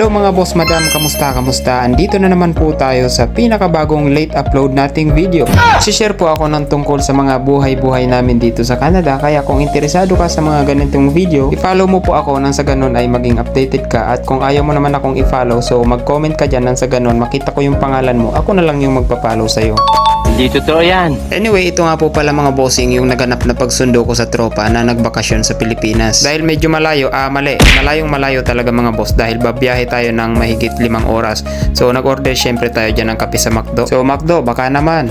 Hello mga boss madam, kamusta kamusta? Andito na naman po tayo sa pinakabagong late upload nating video. Si-share po ako ng tungkol sa mga buhay-buhay namin dito sa Canada kaya kung interesado ka sa mga ganitong video, i-follow mo po ako nang sa ganun ay maging updated ka at kung ayaw mo naman akong i-follow so mag-comment ka dyan nang sa ganun makita ko yung pangalan mo, ako na lang yung magpa-follow sa'yo. Hindi totoo yan. Anyway, ito nga po pala mga bossing yung naganap na pagsundo ko sa tropa na nagbakasyon sa Pilipinas. Dahil medyo malayo, ah mali, malayong malayo talaga mga boss dahil babiyahe tayo ng mahigit limang oras. So nag-order syempre tayo dyan ng kape sa McDo. So McDo, baka naman.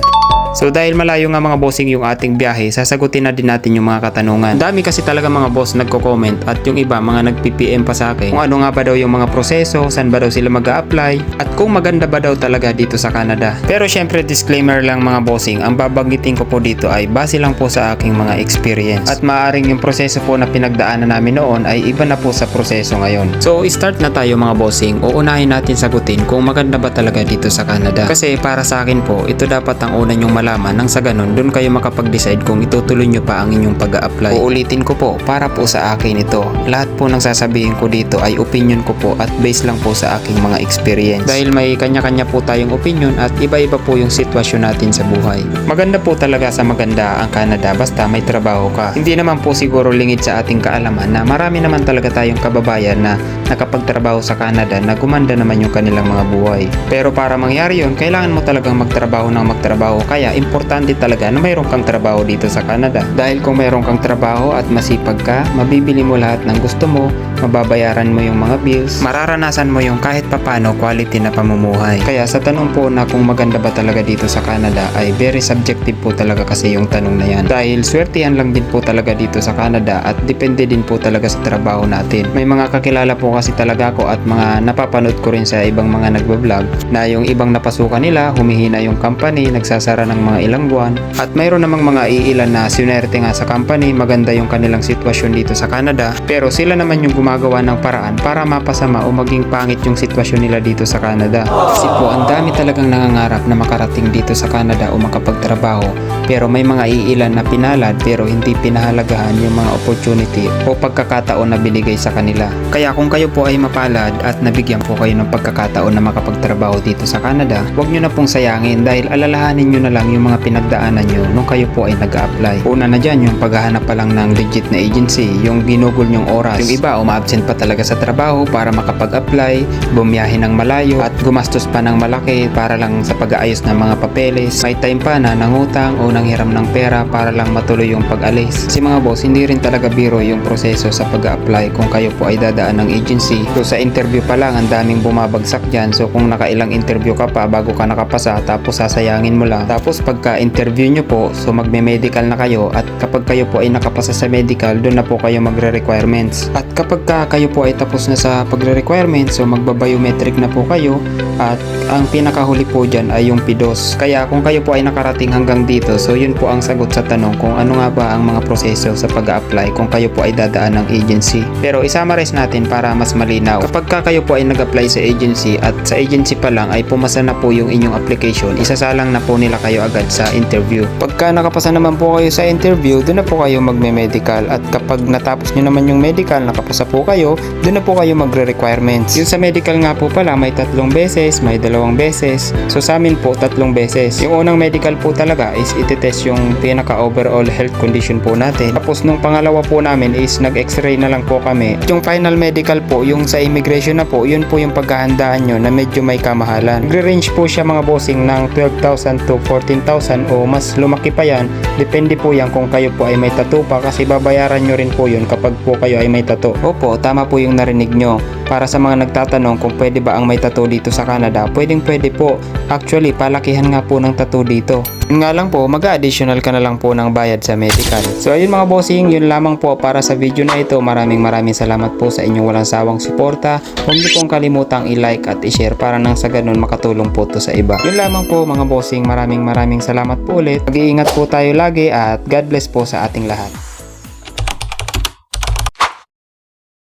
So dahil malayo nga mga bossing yung ating biyahe, sasagutin na din natin yung mga katanungan. Dami kasi talaga mga boss nagko-comment at yung iba mga nag-PPM pa sa akin kung ano nga ba daw yung mga proseso, saan ba daw sila mag apply at kung maganda ba daw talaga dito sa Canada. Pero syempre disclaimer lang mga bossing, ang babanggitin ko po dito ay base lang po sa aking mga experience. At maaring yung proseso po na pinagdaanan namin noon ay iba na po sa proseso ngayon. So start na tayo mga bossing, uunahin natin sagutin kung maganda ba talaga dito sa Canada. Kasi para sa akin po, ito dapat ang una nyong malaman nang sa ganun doon kayo makapag-decide kung itutuloy nyo pa ang inyong pag apply Uulitin ko po, para po sa akin ito. Lahat po ng sasabihin ko dito ay opinion ko po at based lang po sa aking mga experience. Dahil may kanya-kanya po tayong opinion at iba-iba po yung sitwasyon natin sa buhay. Maganda po talaga sa maganda ang Canada basta may trabaho ka. Hindi naman po siguro lingid sa ating kaalaman na marami naman talaga tayong kababayan na nakapagtrabaho sa Canada na gumanda naman yung kanilang mga buhay. Pero para mangyari yun, kailangan mo talagang magtrabaho ng magtrabaho kaya importante talaga na mayroon kang trabaho dito sa Canada. Dahil kung mayroon kang trabaho at masipag ka, mabibili mo lahat ng gusto mo, mababayaran mo yung mga bills, mararanasan mo yung kahit papano quality na pamumuhay. Kaya sa tanong po na kung maganda ba talaga dito sa Canada ay very subjective po talaga kasi yung tanong na yan. Dahil swertihan lang din po talaga dito sa Canada at depende din po talaga sa trabaho natin. May mga kakilala po kasi talaga ako at mga napapanood ko rin sa ibang mga nagbablog na yung ibang napasukan nila, humihina yung company, nagsasara ng mga ilang buwan at mayroon namang mga iilan na sinerte nga sa company, maganda yung kanilang sitwasyon dito sa Canada pero sila naman yung gumagawa ng paraan para mapasama o maging pangit yung sitwasyon nila dito sa Canada. Kasi po ang dami talagang nangangarap na makarating dito sa Canada o makapagtrabaho pero may mga iilan na pinalad pero hindi pinahalagahan yung mga opportunity o pagkakataon na binigay sa kanila. Kaya kung kayo po ay mapalad at nabigyan po kayo ng pagkakataon na makapagtrabaho dito sa Canada, huwag nyo na pong sayangin dahil alalahanin nyo na lang yung mga pinagdaanan nyo nung kayo po ay nag-apply. Una na dyan yung paghahanap pa lang ng legit na agency, yung ginugol nyong oras. Yung iba uma-absent pa talaga sa trabaho para makapag-apply, bumiyahe ng malayo at gumastos pa ng malaki para lang sa pag-aayos ng mga papeles. May time pa na nangutang o nanghiram ng pera para lang matuloy yung pag-alis. Kasi mga boss, hindi rin talaga biro yung proseso sa pag-apply kung kayo po ay dadaan ng agency. So sa interview pa lang, ang daming bumabagsak dyan. So kung nakailang interview ka pa bago ka nakapasa, tapos sasayangin mo lang. Tapos pagka interview nyo po, so magme-medical na kayo at kapag kayo po ay nakapasa sa medical, doon na po kayo magre-requirements. At kapag ka kayo po ay tapos na sa pagre-requirements, so magbabiometric na po kayo at ang pinakahuli po dyan ay yung PIDOS. Kaya kung kayo po ay nakarating hanggang dito, so yun po ang sagot sa tanong kung ano nga ba ang mga proseso sa pag-apply kung kayo po ay dadaan ng agency. Pero isamarise natin para mas malinaw. Kapag ka kayo po ay nag-apply sa agency at sa agency pa lang ay pumasa na po yung inyong application, isasalang na po nila kayo agad sa interview. Pagka nakapasa naman po kayo sa interview, doon na po kayo magme-medical at kapag natapos nyo naman yung medical, nakapasa po kayo, doon na po kayo magre-requirements. Yung sa medical nga po pala, may tatlong beses, may dalawang beses. So sa amin po, tatlong beses. Yung unang medical po talaga is itetest yung pinaka-overall health condition po natin. Tapos nung pangalawa po namin is nag-x-ray na lang po kami. Yung final medical po, yung sa immigration na po, yun po yung paghahandaan nyo na medyo may kamahalan. Nagre-range po siya mga bossing ng 12,000 to 14,000 o mas lumaki pa yan. Depende po yan kung kayo po ay may tattoo pa kasi babayaran nyo rin po yun kapag po kayo ay may tattoo. Opo, tama po yung narinig nyo. Para sa mga nagtatanong kung pwede ba ang may tattoo dito sa Canada, pwedeng pwede po. Actually, palakihan nga po ng tattoo dito. Yun nga lang po, mag-additional ka na lang po ng bayad sa medical. So ayun mga bossing, yun lamang po para sa video na ito. Maraming maraming salamat po sa inyong walang sawang suporta. Huwag niyo pong kalimutang i-like at i-share para nang sa ganun makatulong po to sa iba. Yun lamang po mga bossing, maraming maraming salamat po ulit. Mag-iingat po tayo lagi at God bless po sa ating lahat.